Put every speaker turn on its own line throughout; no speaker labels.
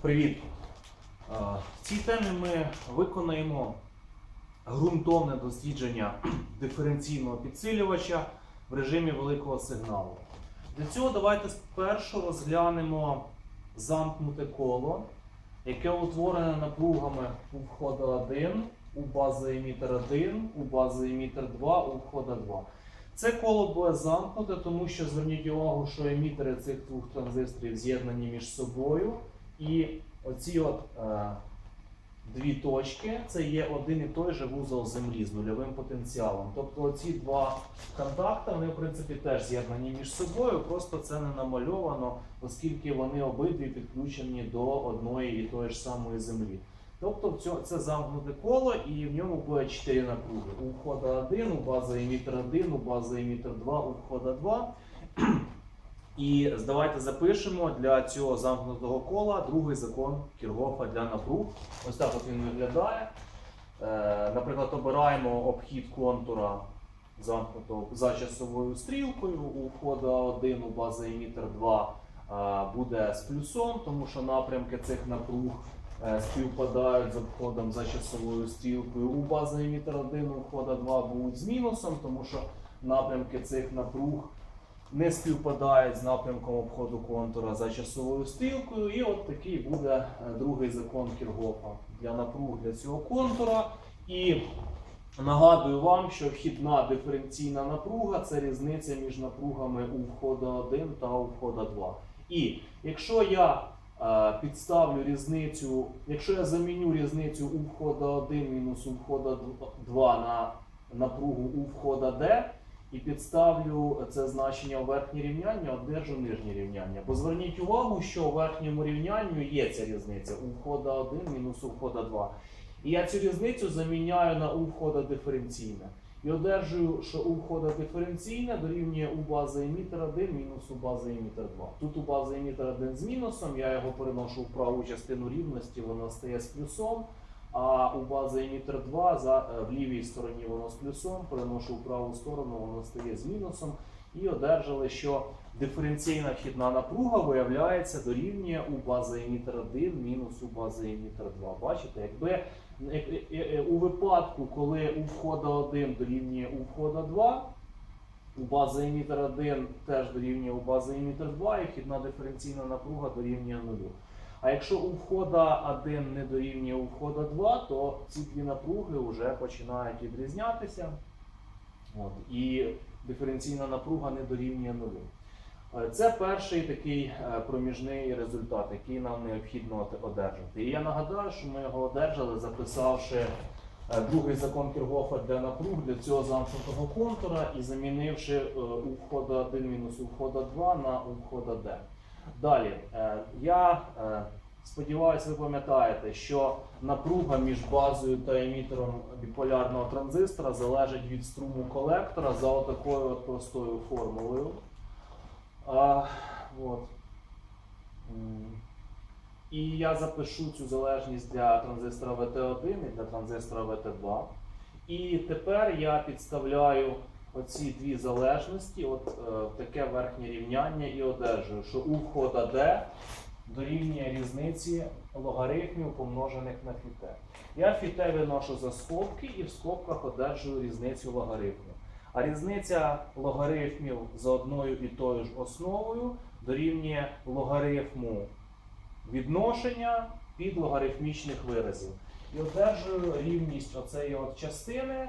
Привіт! Е, В цій темі ми виконаємо ґрунтовне дослідження диференційного підсилювача в режимі великого сигналу. Для цього давайте спершу розглянемо замкнуте коло, яке утворене напругами у входа 1, у базоемітер 1, у базоемітер 2, у входа 2. Це коло буде замкнуте, тому що зверніть увагу, що емітери цих двох транзисторів з'єднані між собою. І оці от е, дві точки це є один і той же вузол землі з нульовим потенціалом. Тобто оці два контакти, вони в принципі теж з'єднані між собою, просто це не намальовано, оскільки вони обидві підключені до одної і тої ж самої землі. Тобто це замкнуте коло і в ньому буде 4 напруги. У входа 1, у база емітер 1, у база емітер 2, у входа 2. І давайте запишемо для цього замкнутого кола другий закон Кіргофа для напруг. Ось так от він виглядає. Е, наприклад, обираємо обхід контура замкнутого за часовою стрілкою. У входа 1 у база емітер 2 е, буде з плюсом, тому що напрямки цих напруг е, співпадають з обходом за часовою стрілкою. У база емітер 1 у входа 2 будуть з мінусом, тому що напрямки цих напруг не співпадають з напрямком обходу контура за часовою стрілкою. І от такий буде е, другий закон Кіргофа для напруг для цього контура. І нагадую вам, що вхідна диференційна напруга це різниця між напругами у входа 1 та у входа 2. І якщо я е, підставлю різницю, якщо я заміню різницю у входа 1 мінус у входа 2 на напругу у входа D, і підставлю це значення у верхнє рівняння, одержу нижнє рівняння. Бо зверніть увагу, що у верхньому рівнянню є ця різниця у входа 1 мінус у входа 2. І я цю різницю заміняю на у входа диференційне. І одержую, що у входа диференційне дорівнює у бази емітер 1 мінус у бази емітер 2. Тут у бази емітер 1 з мінусом, я його переношу в праву частину рівності, воно стає з плюсом. А у бази емітер 2 за, е, в лівій стороні воно з плюсом, переношу в праву сторону, воно стає з мінусом. І одержали, що диференційна вхідна напруга виявляється дорівнює у бази емітер 1 мінус у бази емітер 2. Бачите, якби е, е, у випадку, коли у входа 1 дорівнює у входа 2, у бази емітер 1 теж дорівнює у бази емітер 2, і вхідна диференційна напруга дорівнює нулю. А якщо у входа 1 не дорівнює у входа 2, то ці дві напруги вже починають відрізнятися. От, і диференційна напруга не дорівнює нулю. Е, Це перший такий е, проміжний результат, який нам необхідно одержати. І я нагадаю, що ми його одержали, записавши е, другий закон Кіргофа для напруг для цього замкнутого контура і замінивши у входа 1 мінус у входа 2 на у входа D. Далі, е, я е, сподіваюся, ви пам'ятаєте, що напруга між базою та емітером біполярного транзистора залежить від струму колектора за отакою от простою формулою. А, от. І я запишу цю залежність для транзистора VT1 і для транзистора VT2. І тепер я підставляю оці дві залежності, от е, таке верхнє рівняння і одержую, що у входа D дорівнює різниці логарифмів помножених на фіте. Я фіте виношу за скобки і в скобках одержую різницю логарифмів. А різниця логарифмів за одною і тою ж основою дорівнює логарифму відношення під логарифмічних виразів. І одержую рівність оцеї от частини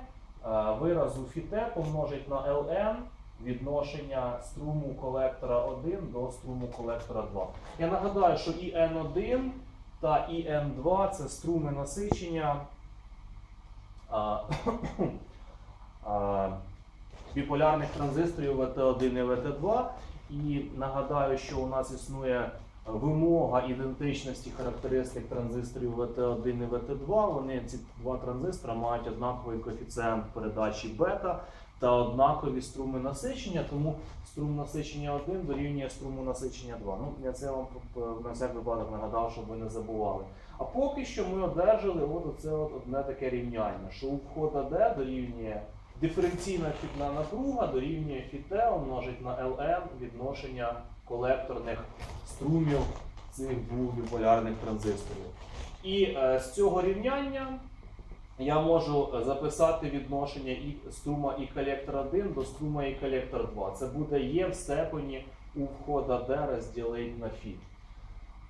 виразу фіте помножить на ln відношення струму колектора 1 до струму колектора 2. Я нагадаю, що і N1 та і N2 це струми насичення біполярних транзисторів VT1 і VT2. І нагадаю, що у нас існує вимога ідентичності характеристик транзисторів VT1 і VT2. Вони ці два транзистори мають однаковий коефіцієнт передачі бета та однакові струми насичення, тому струм насичення 1 дорівнює струму насичення 2. Ну, я це вам на всяк випадок нагадав, щоб ви не забували. А поки що ми одержали от оце от одне таке рівняння, що у входа D дорівнює диференційна вхідна напруга дорівнює фіте умножить на ln відношення колекторних струмів цих двох біполярних транзисторів. І е, з цього рівняння я можу е, записати відношення і струма і колектор 1 до струма і колектор 2. Це буде Є в степені у входа D розділити на фі.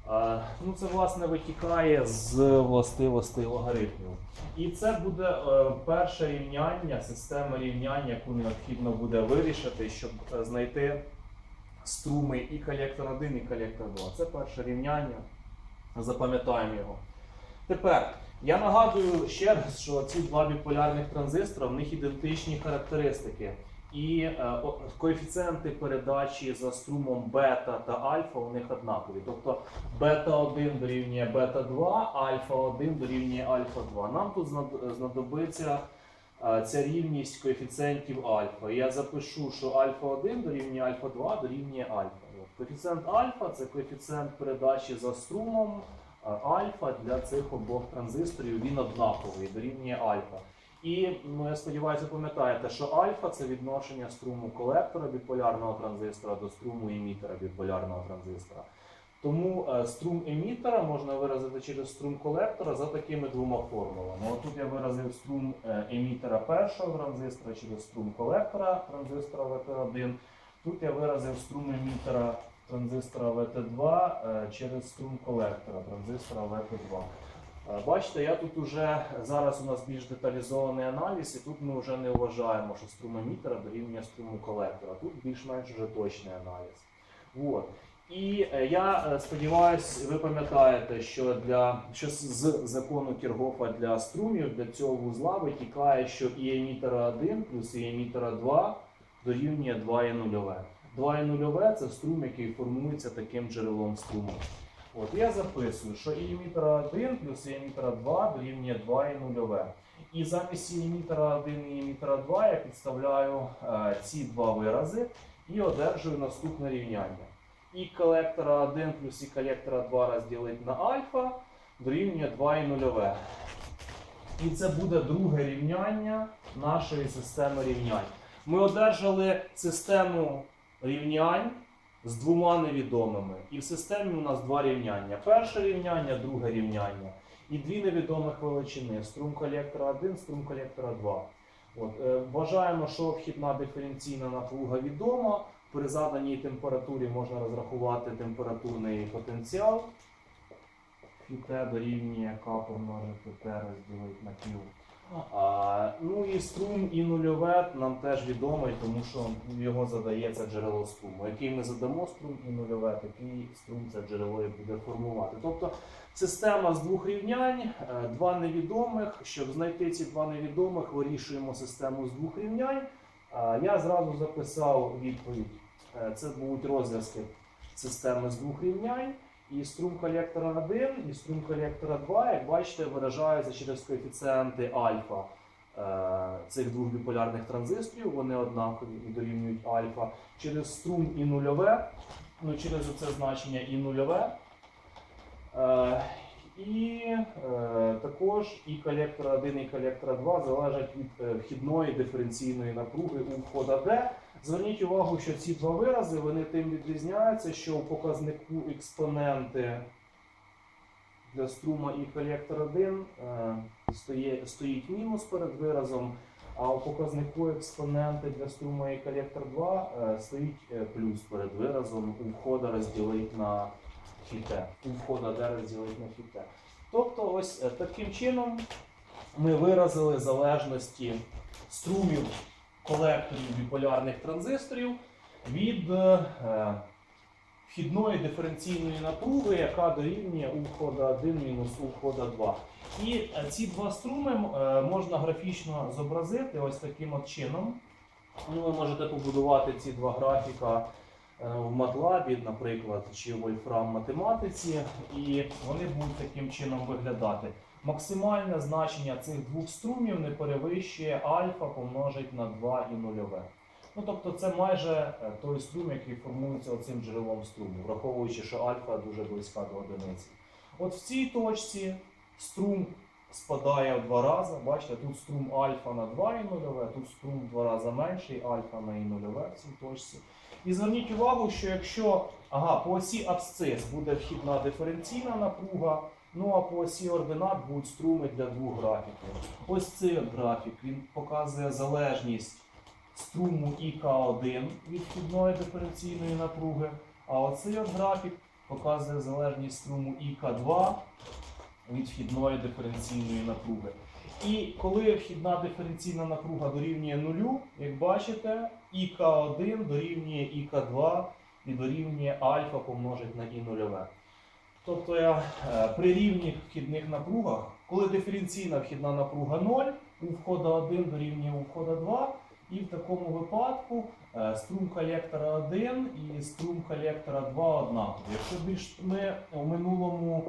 Е, ну, це власне витікає з властивостей логарифмів. І це буде е, перше рівняння, система рівнянь, яку необхідно буде вирішити, щоб е, знайти струми і колектор 1, і колектор 2. Це перше рівняння. Запам'ятаємо його. Тепер я нагадую ще раз, що ці два біполярних транзистора в них ідентичні характеристики. І е, коефіцієнти передачі за струмом бета та альфа у них однакові. Тобто бета 1 дорівнює бета 2, альфа 1 дорівнює альфа 2. Нам тут знадобиться е, ця рівність коефіцієнтів альфа. Я запишу, що альфа 1 дорівнює альфа 2 дорівнює альфа. Коефіцієнт альфа це коефіцієнт передачі за струмом альфа для цих обох транзисторів. Він однаковий, дорівнює альфа. І ну, я сподіваюся, пам'ятаєте, що альфа це відношення струму колектора біполярного транзистора до струму емітера біполярного транзистора. Тому е, струм емітера можна виразити через струм колектора за такими двома формулами. Тут я виразив струм е, емітера першого транзистора через струм колектора транзистора ВТ1. Тут я виразив струм емітера транзистора ВТ2 е, через струм колектора транзистора ВТ2. Е, Бачите, я тут уже зараз у нас більш деталізований аналіз, і тут ми вже не вважаємо, що струм емітера дорівнює струму колектора. Тут більш-менш вже точний аналіз. І е, я е, сподіваюся, ви пам'ятаєте, що для що з- закону Кіргофа для струмів для цього вузла витікає, що і емітера 1 плюс і емітера 2 дорівнює 2 і нульове. 2 і нульове це струм, який формується таким джерелом струму. От я записую, що і емітера 1 плюс і емітера 2 дорівнює 2 і нульове. І замість і емітера 1 і емітера 2 я підставляю е, ці два вирази і одержую наступне рівняння. І колектора 1 плюс і колектора 2 розділити на альфа дорівнює 2 і нульове. І це буде друге рівняння нашої системи рівнянь. Ми одержали систему рівнянь з двома невідомими. І в системі у нас два рівняння. Перше рівняння, друге рівняння. І дві невідомих величини: струм колектора 1, струм колектора 2. От, е, вважаємо, що вхідна диференційна напруга відома. При заданій температурі можна розрахувати температурний потенціал. Фіте дорівнює К помножити Т розділити на Q. А, ну і струм і нульове нам теж відомий, тому що його задається джерело струму. Який ми задамо струм і нульове, такий струм це джерело і буде формувати. Тобто система з двох рівнянь, е, два невідомих. Щоб знайти ці два невідомих, вирішуємо систему з двох рівнянь. Я зразу записав відповідь. Е, Це будуть розв'язки системи з двох рівнянь. І струм колектора 1, і струм колектора 2, як бачите, виражаються через коефіцієнти альфа е, цих двох біполярних транзисторів, вони однакові і дорівнюють альфа. Через струм і нульове, ну через це значення і нульове. Е, і також і колектор 1, і колектор 2 залежать від вхідної диференційної напруги у входа D. Зверніть увагу, що ці два вирази вони тим відрізняються, що у показнику експоненти для струма і колектор 1 е, стоїть мінус перед виразом, а у показнику експоненти для струма і колектор 2 е, стоїть е, плюс перед виразом у входа розділить на фіте. У входа де розділить на фіте. Тобто, ось таким чином ми виразили залежності струмів колекторів біполярних транзисторів від е, вхідної диференційної напруги, яка дорівнює у входа 1 мінус у входа 2. І е, ці два струми е, можна графічно зобразити ось таким от чином. Ну, ви можете побудувати ці два графіка е, в MATLAB, наприклад, чи в Wolfram математиці, і вони будуть таким чином виглядати. Максимальне значення цих двох струмів не перевищує альфа помножить на 2 і нульове. Ну, тобто це майже е, той струм, який формується оцим джерелом струму, враховуючи, що альфа дуже близька до одиниці. От в цій точці струм спадає в два рази. Бачите, тут струм альфа на 2 і нульове, тут струм в два рази менший, альфа на і нульове в цій точці. І зверніть увагу, що якщо Ага, по осі абсцис буде вхідна диференційна напруга, ну а по осі ординат будуть струми для двох графіків. Ось цей графік він показує залежність струму ІК1 від вхідної диференційної напруги, а оцей графік показує залежність струму ІК2 від вхідної диференційної напруги. І коли вхідна диференційна напруга дорівнює нулю, як бачите, ІК1 дорівнює ІК2 і дорівнює альфа помножить на і нульове. Тобто я е, при рівних вхідних напругах, коли диференційна вхідна напруга 0, у входа 1 дорівнює у входа 2, і в такому випадку е, струм колектора 1 і струм колектора 2 однакові. Якщо більш ми у минулому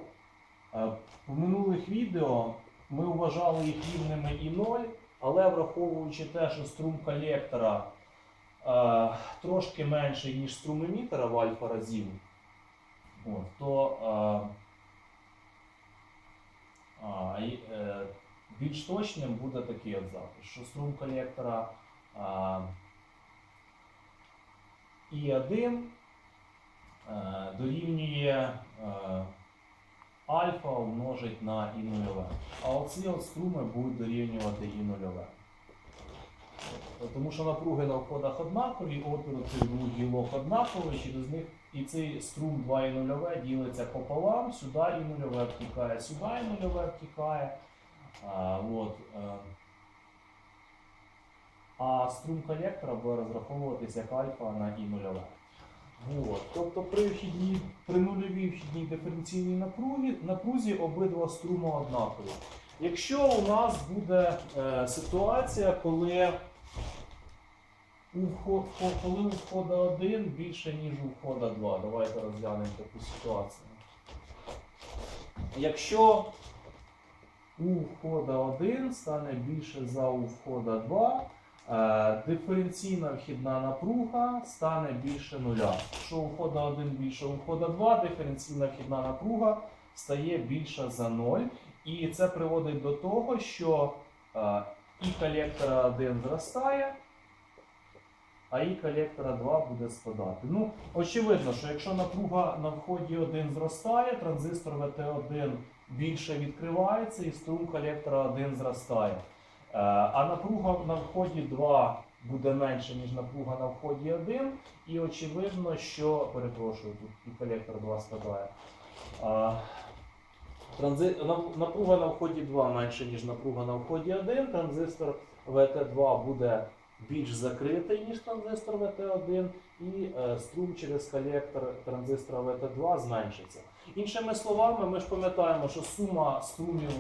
е, в минулих відео ми вважали їх рівними і 0, але враховуючи те, що струм колектора трошки менший, ніж струм емітера в альфа разів, от, то а, і, е, більш точним буде такий от запис, що струм колектора а, І1 е, дорівнює е, альфа умножить на і нульове. А оці от струми будуть дорівнювати і нульове. Тому що напруги на входах однакові, опір цих двох гілок однаковий, через них і цей струм 2 і нульове ділиться пополам, сюди і нульове втікає, сюди і нульове втікає. А, от, е. а струм колектора буде розраховуватися як альфа на і нульове. От. Тобто при, вхідній, при нульовій вхідній диференційній напругі, напрузі обидва струми однакові. Якщо у нас буде е, ситуація, коли у, вход, коли у входа 1 більше, ніж у входа 2, давайте розглянемо таку ситуацію. Якщо у входа 1 стане більше за у входа 2, е, диференційна вхідна напруга стане більше нуля. Якщо у входа 1 більше у входа 2, диференційна вхідна напруга стає більша за 0. І це приводить до того, що е, і колектора 1 зростає, а і колектора 2 буде спадати. Ну, очевидно, що якщо напруга на вході 1 зростає, транзистор ВТ1 більше відкривається і струм колектора 1 зростає. Е, А напруга на вході 2 буде менше, ніж напруга на вході 1. І очевидно, що перепрошую, тут і колектор 2 спадає. А, Транзи... Напруга на вході 2 менше, ніж напруга на вході 1. Транзистор VT2 буде більш закритий, ніж транзистор VT1, і е, струм через колектор транзистора VT2 зменшиться. Іншими словами, ми ж пам'ятаємо, що сума струмів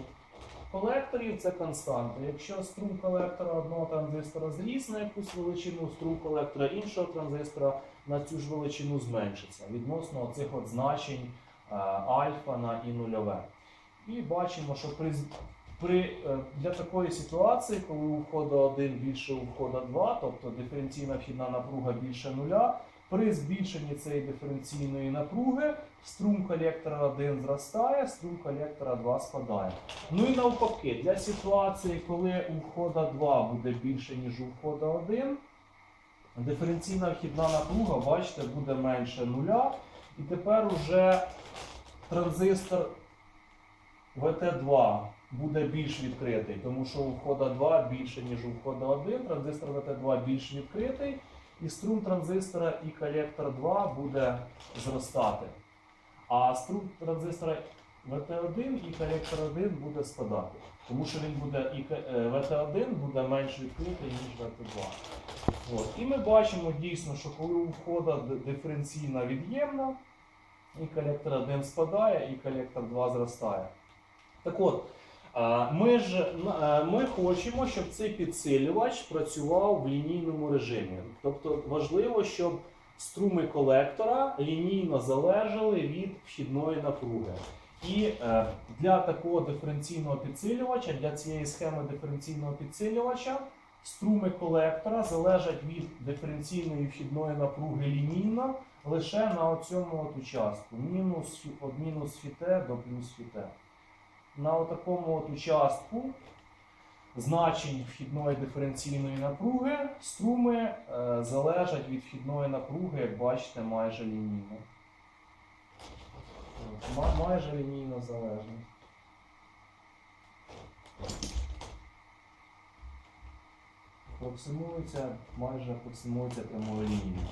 колекторів це константа. Якщо струм колектора одного транзистора зріс на якусь величину, струм колектора іншого транзистора на цю ж величину зменшиться відносно цих от значень е, альфа на і нульове. І бачимо, що при, при, е, для такої ситуації, коли у входа 1 більше у входа 2, тобто диференційна вхідна напруга більше нуля, при збільшенні цієї диференційної напруги струм колектора 1 зростає, струм колектора 2 спадає. Ну і навпаки, для ситуації, коли у входа 2 буде більше, ніж у входа 1, диференційна вхідна напруга, бачите, буде менше нуля. І тепер уже транзистор VT2 буде більш відкритий, тому що у входа 2 більше, ніж у входа 1, транзистор VT2 більш відкритий, і струм транзистора і колектор 2 буде зростати. А струм транзистора VT1 і колектор 1 буде спадати. Тому що він буде і е, VT1 буде менш відкритий, ніж VT2. От. І ми бачимо дійсно, що коли у входа диференційна від'ємна, і колектор 1 спадає, і колектор 2 зростає. Так от, ми ж ми хочемо, щоб цей підсилювач працював в лінійному режимі. Тобто важливо, щоб струми колектора лінійно залежали від вхідної напруги. І е, для такого диференційного підсилювача, для цієї схеми диференційного підсилювача, струми колектора залежать від диференційної вхідної напруги лінійно лише на цьому от участку. Мінус від мінус фіте до плюс фіте. На такому от участку значень вхідної диференційної напруги струми е, залежать від вхідної напруги, як бачите, майже лінійно. майже лінійно залежний. Апроксимується, майже апроксимується прямою лінією.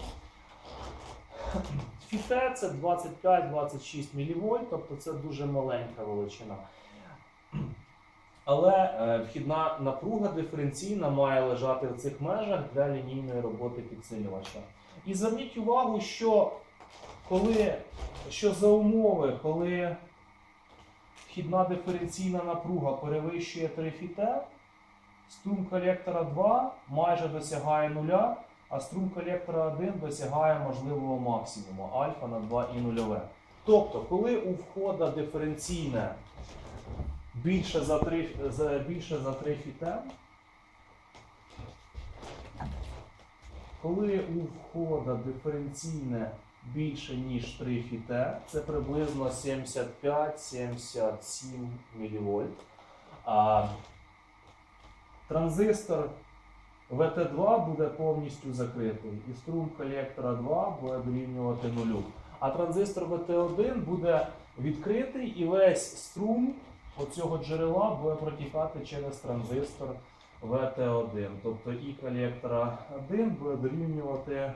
Фіте це 25-26 мВ, тобто це дуже маленька величина. Але е, вхідна напруга диференційна має лежати в цих межах для лінійної роботи підсилювача. І зверніть увагу, що коли що за умови, коли вхідна диференційна напруга перевищує 3 фіте, струм колектора 2 майже досягає нуля, а струм колектора 1 досягає можливого максимуму альфа на 2 і нульове. Тобто, коли у входа диференційне більше за 3, за, більше за 3 фіте, коли у входа диференційне більше ніж 3 фіте, це приблизно 75-77 мВ. А транзистор VT2 буде повністю закритий, і струм колектора 2 буде дорівнювати нулю. А транзистор VT1 буде відкритий і весь струм оцього джерела буде протікати через транзистор VT1. Тобто і колектора 1 буде дорівнювати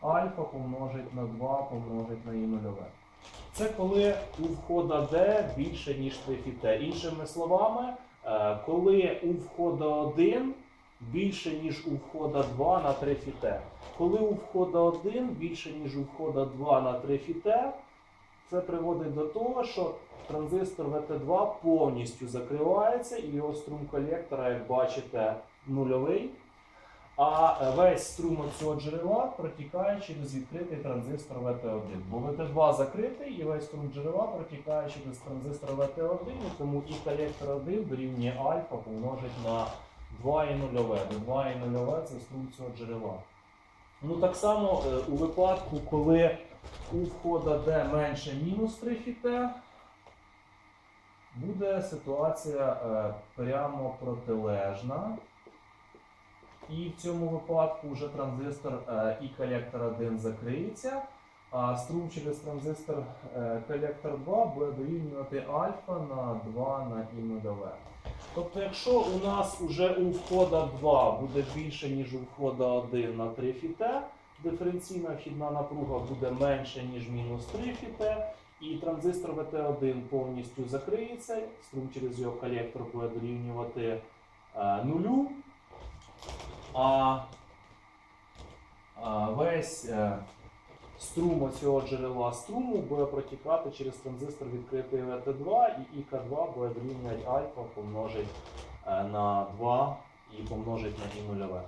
альфа помножить на 2 помножить на і нульове. Це коли у входа D більше, ніж 3 фіте. Іншими словами, е, коли у входа 1 більше, ніж у входа 2 на 3 фіте. Коли у входа 1 більше, ніж у входа 2 на 3 фіте, це приводить до того, що транзистор VT2 повністю закривається і його струм колектора, як бачите, нульовий. А весь струм цього джерела протікає через відкритий транзистор VT1. Бо VT2 закритий і весь струм джерела протікає через транзистор VT1, і тому і колектор 1 дорівнює альфа помножить на 2 і нульове. 2 і нульове це струм цього джерела. Ну так само е, у випадку, коли у входа D менше мінус 3 фіте, буде ситуація е, прямо протилежна. І в цьому випадку вже транзистор е, і колектор 1 закриється, а струм через транзистор е, колектор 2 буде дорівнювати альфа на 2 на і нульове. Тобто, якщо у нас уже у входа 2 буде більше, ніж у входа 1 на 3 фіте, диференційна вхідна напруга буде менше, ніж мінус 3 фіте, і транзистор VT1 повністю закриється, струм через його колектор буде дорівнювати е, нулю, а, а весь е, струм цього джерела струму буде протікати через транзистор відкритий VT2, і ІК2 буде дорівнювати альфа помножить е, на 2 і помножить на і нульове.